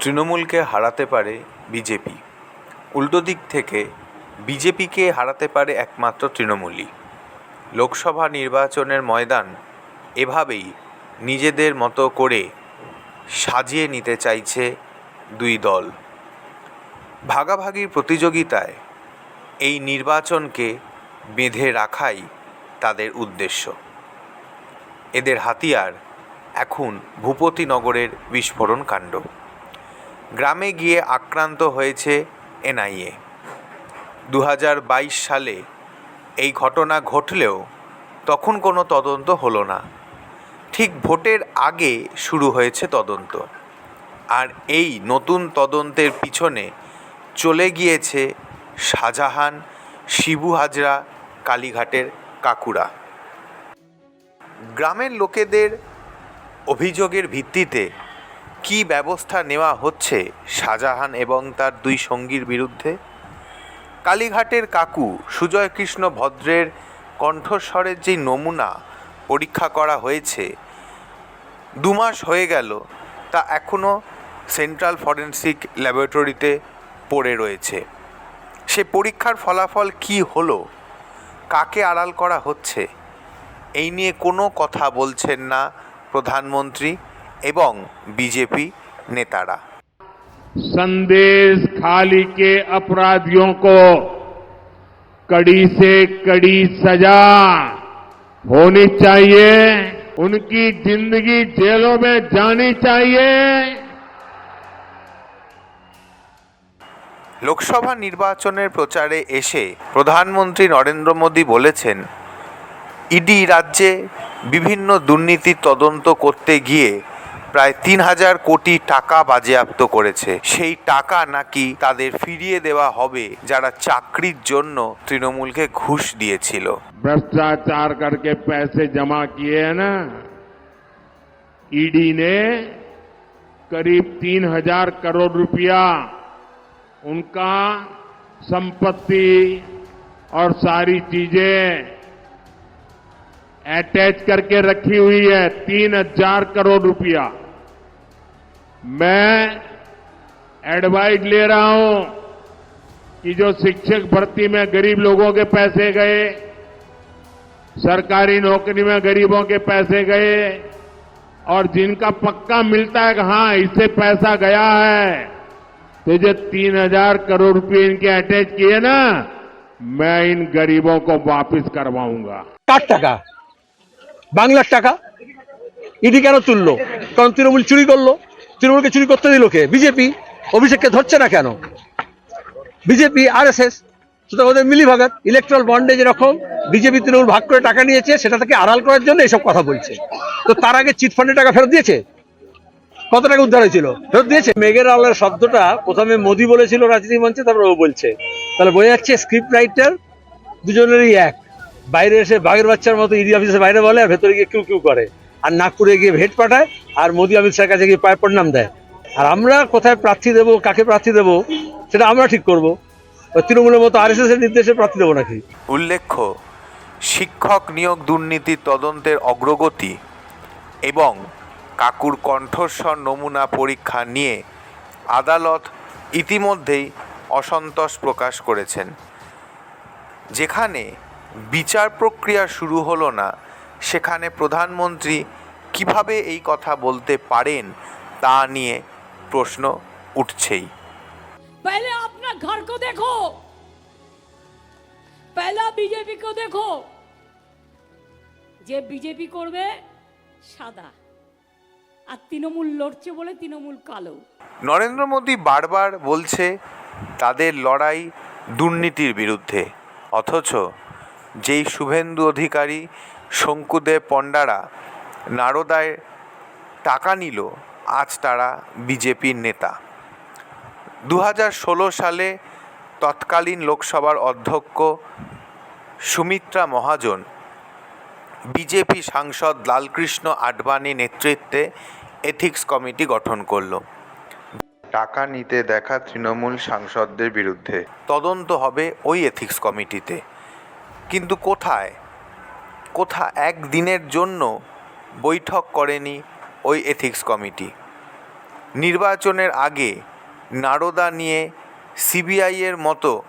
তৃণমূলকে হারাতে পারে বিজেপি। উল্টো দিক থেকে বিজেপিকে হারাতে পারে একমাত্র তৃণমূলই। লোকসভা নির্বাচনের ময়দান এভাবেই নিজেদের মতো করে সাজিয়ে নিতে চাইছে দুই দল। ভাগাভাগির প্রতিযোগিতায় এই নির্বাচনকে বেঁধে রাখাই তাদের উদ্দেশ্য। এদের হাতিয়ার এখন ভূপতিনগরের বিস্ফোরণ কাণ্ড। গ্রামে গিয়ে আক্রান্ত হয়েছে এনআইএ। দু হাজার বাইশ সালে এই ঘটনা ঘটলেও তখন কোনো তদন্ত হলো না। ঠিক ভোটের আগে শুরু হয়েছে তদন্ত। আর এই নতুন তদন্তের পিছনে চলে গিয়েছে শাহজাহান, শিবু হাজরা, কালীঘাটের কাকুরা। গ্রামের লোকেদের অভিযোগের ভিত্তিতে কী ব্যবস্থা নেওয়া হচ্ছে শাহজাহান এবং তার দুই সঙ্গীর বিরুদ্ধে? কালীঘাটের কাকু সুজয় কৃষ্ণ ভদ্রের কণ্ঠস্বরের যে নমুনা পরীক্ষা করা হয়েছে দু মাস হয়ে গেল, তা এখনও সেন্ট্রাল ফরেন্সিক ল্যাবরেটরিতে পড়ে রয়েছে। সে পরীক্ষার ফলাফল কি হলো? কাকে আড়াল করা হচ্ছে? এই নিয়ে কোনো কথা বলছেন না প্রধানমন্ত্রী। এবং বিজেপি নেতারা संदेश खाली के अपराधियों को कड़ी से कड़ी सजा होनी चाहिए उनकी जिंदगी जेलों में जानी चाहिए লোকসভা নির্বাচনের প্রচারে এসে প্রধানমন্ত্রী নরেন্দ্র মোদী বলেছেন ইডি রাজ্যে বিভিন্ন দুর্নীতি তদন্ত করতে গিয়ে প্রায় তিন হাজার কোটি টাকা বাজেয়াপ্ত করেছে সেই টাকা নাকি তাদের ফিরিয়ে দেওয়া হবে যারা চাকরির জন্য তৃণমূলকে ঘুষ দিয়েছিল भ्रष्टाचार करके पैसे जमा किए हैं ना ईडी ने करीब तीन हजार करोड़ रुपया उनका संपत्ति और सारी चीजें अटैच करके रखी हुई है तीन हजार करोड़ रुपया मैं एडवाइस ले रहा हूं कि जो शिक्षक भर्ती में गरीब लोगों के पैसे गए सरकारी नौकरी में गरीबों के पैसे गए और जिनका पक्का मिलता है कि हाँ इससे पैसा गया है तो जो तीन हजार करोड़ रुपए इनके अटैच किए ना मैं इन गरीबों को वापस करवाऊंगा কার টাকা বাংলার টাকা ইডি কেন তুললো কারণ তৃণমূল চুরি করলো তৃণমূলকে চুরি করতে দিল কে? বিজেপি? অভিষেককে ধরছে না কেন? বিজেপি আর এস এস সুতরাং ওদের মিলিভাগাত ইলেকট্রাল বন্ডে যেরকম বিজেপি তৃণমূল ভাগ করে টাকা নিয়েছে, সেটা থেকে আড়াল করার জন্য এসব কথা বলছে। তো তার আগে চিটফান্ডে টাকা ফেরত দিয়েছে? কত টাকা উদ্ধার হয়েছিল? ফেরত দিয়েছে? মেঘের আলের শব্দটা প্রথমে মোদি বলেছিল রাজনীতি মঞ্চে, তারপর ও বলছে। তাহলে বোঝা যাচ্ছে স্ক্রিপ্ট রাইটার দুজনেরই এক। বাইরে এসে বাঘের বাচ্চার মতো ইডি অফিসের বাইরে বলে, আর ভেতরে গিয়ে কিউ কিউ করে। আর নাগপুরে গিয়ে ভেট পাঠায়, আর মোদি অমিত শাহের কাছে গিয়ে পায়ে প্রণাম দেয়। আর আমরা কোথায় প্রার্থী দেবো, কাকে প্রার্থী দেবো, সেটা আমরা ঠিক করব। তৃণমূলের মতো আর এর নির্দেশে প্রার্থী দেবো নাকি? উল্লেখ্য, শিক্ষক নিয়োগ দুর্নীতি তদন্তের অগ্রগতি এবং কাকুর কণ্ঠস্বর নমুনা পরীক্ষা নিয়ে আদালত ইতিমধ্যেই অসন্তোষ প্রকাশ করেছেন। যেখানে বিচার প্রক্রিয়া শুরু হলো না সেখানে প্রধানমন্ত্রী কিভাবে এই কথা বলতে পারেন তা নিয়ে প্রশ্ন উঠছেই पहले अपना घर को देखो पहला बीजेपी को देखो যে বিজেপি করবে সাদা আর তৃণমূল লড়ছে বলে তৃণমূল কালো নরেন্দ্র মোদী বারবার বলছে তাদের লড়াই দুর্নীতির বিরুদ্ধে অথচ যেই শুভেন্দু অধিকারী শঙ্কুদেব পণ্ডারা নারদায় টাকা নিল আজ তারা বিজেপির নেতা। দু হাজার ষোলো সালে তৎকালীন লোকসভার অধ্যক্ষ সুমিত্রা মহাজন বিজেপি সাংসদ লালকৃষ্ণ আডবাণী নেতৃত্বে এথিক্স কমিটি গঠন করল। টাকা নিতে দেখা তৃণমূল সাংসদদের বিরুদ্ধে। তদন্ত হবে ওই এথিক্স কমিটিতে। কিন্তু কোথায়? কোথা একদিনের জন্য বৈঠক করেনি ওই এথিক্স কমিটি নির্বাচনের আগে নারদা নিয়ে সিবিআইয়ের মতো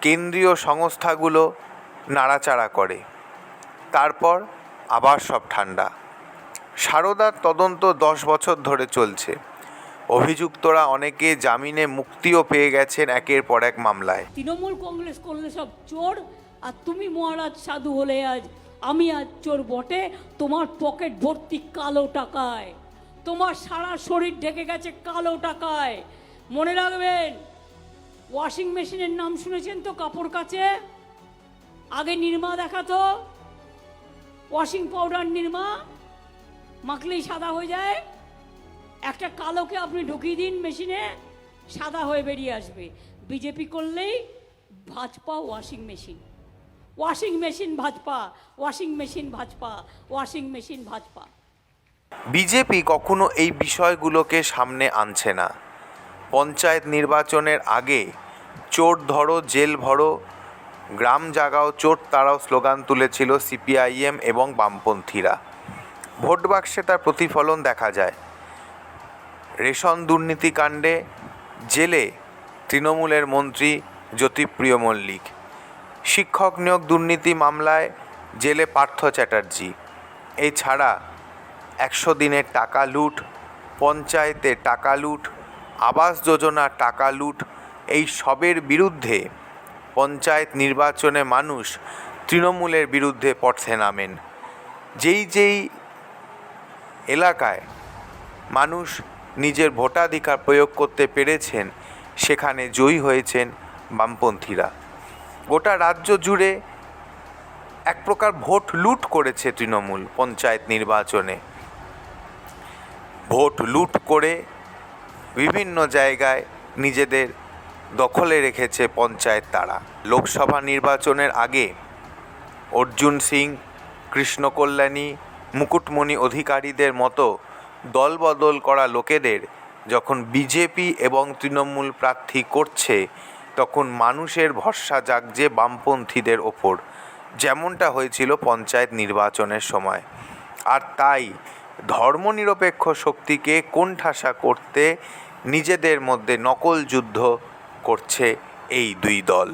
কেন্দ্রীয় সংস্থাগুলো নাড়াচাড়া করে। তারপর আবার সব ঠান্ডা। সারদার তদন্ত দশ বছর ধরে চলছে। অভিযুক্তরা অনেকে জামিনে মুক্তিও পেয়ে গেছেন একের পর এক মামলায়। তৃণমূল কংগ্রেস করলে সব চোর আর তুমি মহারাজ সাধু হলে আজ, আমি আজ চোর বটে, তোমার পকেট ভর্তি কালো টাকায়। তোমার সারা শরীর ঢেকে গেছে কালো টাকায়। মনে রাখবেন ওয়াশিং মেশিনের নাম শুনেছেন তো কাপড় কাছে আগে নির্মা দেখাতো ওয়াশিং পাউডার নির্মা, মাখলেই সাদা হয়ে যায়। একটা কালোকে আপনি ঢুকিয়ে দিন মেশিনে সাদা হয়ে বেরিয়ে আসবে। বিজেপি করলেই Bhajpa washing machine washing machine Bhajpa washing machine Bhajpa washing machine Bhajpa BJP কখনো এই বিষয়গুলোকে সামনে আনছে না। পঞ্চায়েত নির্বাচনের আগে চোর ধরো, জেল ভরো, গ্রাম জাগাও চোর তারাও স্লোগান তুলেছিল সিপিআইএম এবং বামপন্থীরা। ভোট বাক্সে তার প্রতিফলন দেখা যায়। রেশন দুর্নীতিকাণ্ডে জেলে তৃণমূলের মন্ত্রী জ্যোতিপ্রিয় মল্লিক। শিক্ষক নিয়োগ দুর্নীতি মামলায় জেলে পার্থ চ্যাটার্জি। এছাড়া একশো দিনের টাকা লুট, পঞ্চায়েতে টাকা লুট, আবাস যোজনা টাকা লুট, এই সবের বিরুদ্ধে পঞ্চায়েত নির্বাচনে মানুষ তৃণমূলের বিরুদ্ধে পথে নামেন। যেই যেই এলাকায় মানুষ নিজের ভোটাধিকার প্রয়োগ করতে পেরেছেন, সেখানে জয়ী হয়েছেন বামপন্থীরা। গোটা রাজ্য জুড়ে এক প্রকার ভোট লুট করেছে তৃণমূল পঞ্চায়েত নির্বাচনে। ভোট লুট করে বিভিন্ন জায়গায় নিজেদের দখলে রেখেছে পঞ্চায়েত তারা। লোকসভা নির্বাচনের আগে অর্জুন সিং কৃষ্ণকল্যাণী মুকুটমণি অধিকারীদের মতো দলবদল করা লোকেদের যখন বিজেপি এবং তৃণমূল প্রার্থী করছে তখন মানুষের ভরসা জাগছে বামপন্থীদের ওপর, যেমনটা হয়েছিল পঞ্চায়েত নির্বাচনের সময়। আর তাই ধর্মনিরপেক্ষ শক্তিকে কোণঠাসা করতে নিজেদের মধ্যে নকল যুদ্ধ করছে এই দুই দল।